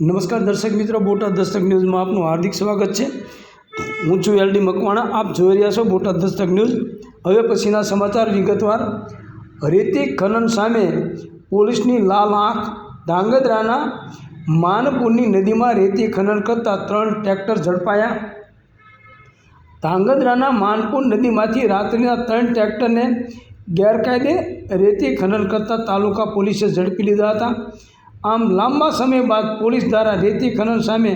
નમસ્કાર દર્શક મિત્રો, બોટાદ દસ્તક ન્યૂઝમાં આપનું હાર્દિક સ્વાગત છે. હું છું એલડી મકવાણા, આપ જોઈ રહ્યા છો બોટાદ દસ્તક ન્યૂઝ. હવે પછીના સમાચાર વિગતવાર. રેતી ખનન સામે પોલીસની લાલ આંખ. ધાંગધ્રાના માનપુરની નદીમાં રેતી ખનન કરતા ત્રણ ટ્રેક્ટર ઝડપાયા. ધાંગધ્રાના માનપુર નદીમાંથી રાત્રિના ત્રણ ટ્રેક્ટરને ગેરકાયદે રેતી ખનન કરતા તાલુકા પોલીસે ઝડપી લીધા હતા. આમ લાંબા સમય બાદ પોલીસ દ્વારા રેતી ખનન સામે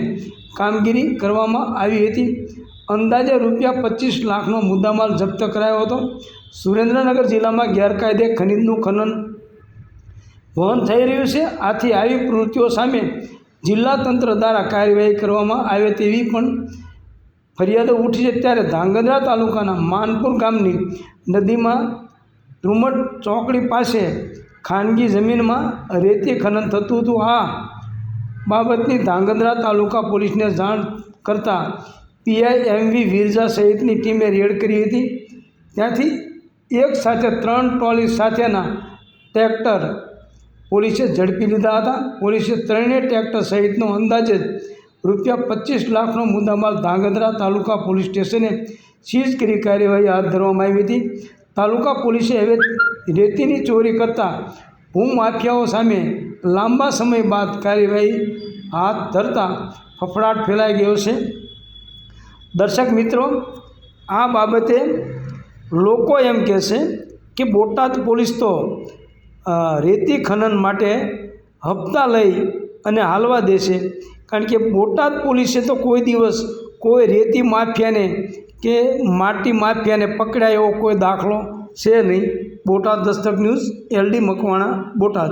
કામગીરી કરવામાં આવી હતી. અંદાજે રૂપિયા પચીસ લાખનો મુદ્દામાલ જપ્ત કરાયો હતો. સુરેન્દ્રનગર જિલ્લામાં ગેરકાયદે ખનીજનું ખનન વહન થઈ રહ્યું છે. આથી આવી પ્રવૃત્તિઓ સામે જિલ્લા તંત્ર દ્વારા કાર્યવાહી કરવામાં આવે તેવી પણ ફરિયાદો ઉઠી છે. ત્યારે ધાંગધ્રા તાલુકાના માનપુર ગામની નદીમાં ધ્રુમટ ચોકડી પાસે ખાનગી જમીનમાં રેતી ખનન થતું હતું. આ બાબતની ધાંગધ્રા તાલુકા પોલીસને જાણ કરતાં પીઆઈ એમવી વિરજા સહિતની ટીમે રેડ કરી હતી. ત્યાંથી એક સાથે ત્રણ ટ્રોલી સાથેના ટ્રેક્ટર પોલીસે ઝડપી લીધા હતા. પોલીસે ત્રણેય ટ્રેક્ટર સહિતનો અંદાજે રૂપિયા પચીસ લાખનો મુદ્દામાલ ધાંગધ્રા તાલુકા પોલીસ સ્ટેશને સીઝ કરી કાર્યવાહી હાથ ધરવામાં આવી હતી. તાલુકા પોલીસે હવે રેતીની ચોરી કરતા ભૂમાફિયાઓ સામે લાંબા સમય બાદ કાર્યવાહી હાથ ધરતા ફફડાટ ફેલાઈ ગયો છે. દર્શક મિત્રો, આ બાબતે લોકો એમ કહે છે કે બોટાદ પોલીસ તો રેતી ખનન માટે હપ્તા લઈ અને હાલવા દેશે કારણ કે બોટાદ પોલીસે તો કોઈ દિવસ કોઈ રેતી માફિયાને કે માટી માફિયાને પકડાય એવો કોઈ દાખલો છે નહીં. Botad Dastak news, LD Makwana, Botad.